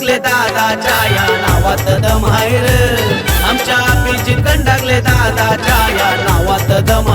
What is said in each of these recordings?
कंडाकले दादाच्या या नावात दम आमच्या पिजित कंडाकले दादाच्या या नावात दम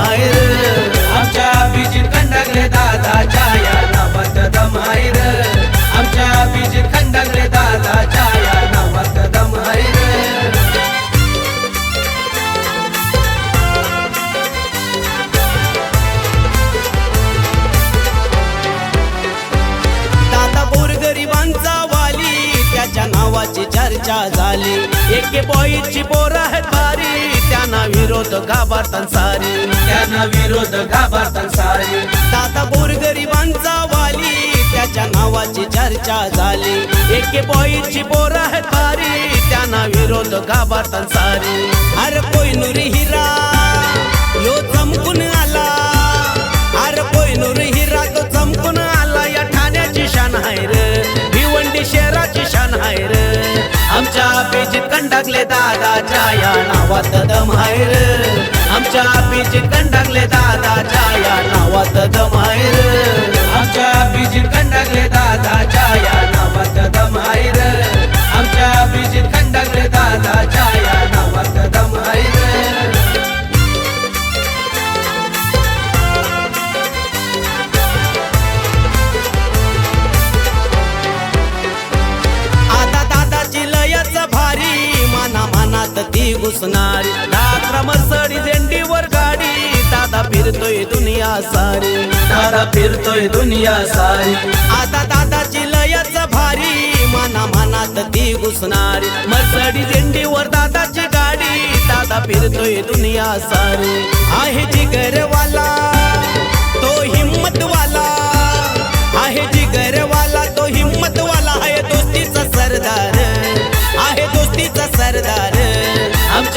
नावाची चर्चा झाली. एके बॉईची पोर आहेत भारी. त्यांना विरोध घाबरतात सारी. त्यांना विरोध घाबरतात सारी. दादा गोरगरिबांचा वाली. त्याच्या नावाची चर्चा झाली. एके बॉईची पोर आहेत भारी. त्यांना विरोध घाबरतात सारी. अरे कोयनुरी हिरा. कंडाकले दादाच्या या नावात दमायर आहे रे. आमच्या पेजीत कंडाकले दादाच्या या नावात दमायर आहे रे. आमच्या पेजीत कंडाकले दादाच्या मनात ती घुसणारी. ढाक्रम सडी झेंडीवर गाडी. दादा फिरतोय दुनिया सारी. दादा फिरतोय दुनिया सारी. आता दादाची लयच भारी. मना मनात ती घुसणारी. मसडी झेंडीवर दादाची गाडी. दादा फिरतोय दुनिया सारी. आहे जिगरवाला. तोही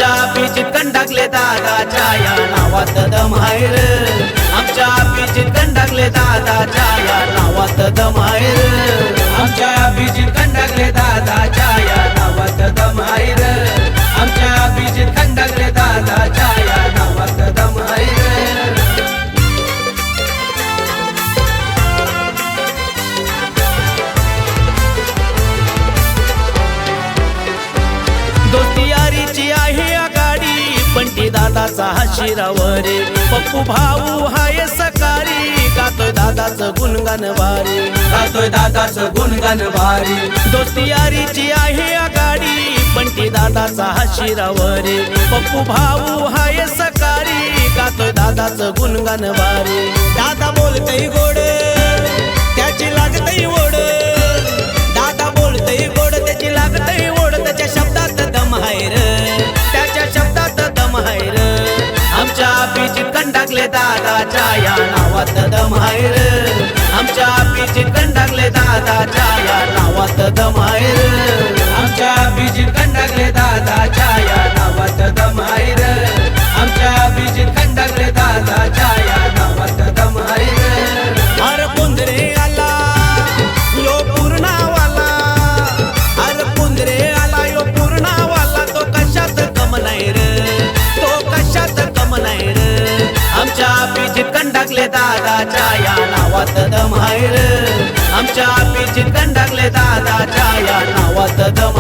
आमच्या पिचित कंडाकले दादाच्या या नावात दम आहे आमच्या पिचित कंडाकले दादाच्या या नावात दम आहे दादाचा हा शिरावरे पप्पू भाऊ हाय सकारी. गातोय दादाचं गुणगान वारी गातोय दादाचं गुणगान वारी दोस्तियारीची आहे आघाडी. पण ती दादाचा हा शिरावरे पप्पू भाऊ हाय सकारी. गातोय दादाचं गुणगान वारी दादा बोलतय गोड त्याची लागतय ओढ. दादा बोलतय गोड त्याची लागतय नावात दम आहे रे आमच्या पिचित कंडाकले दादाच्या या नावात दम आहे रे आमच्या पिचित कंडाकले दादाच्या कंडाकले दादाच्या या नावात दम आहे रे. आमच्या पिजित कंडाकले दादाच्या या नावात दम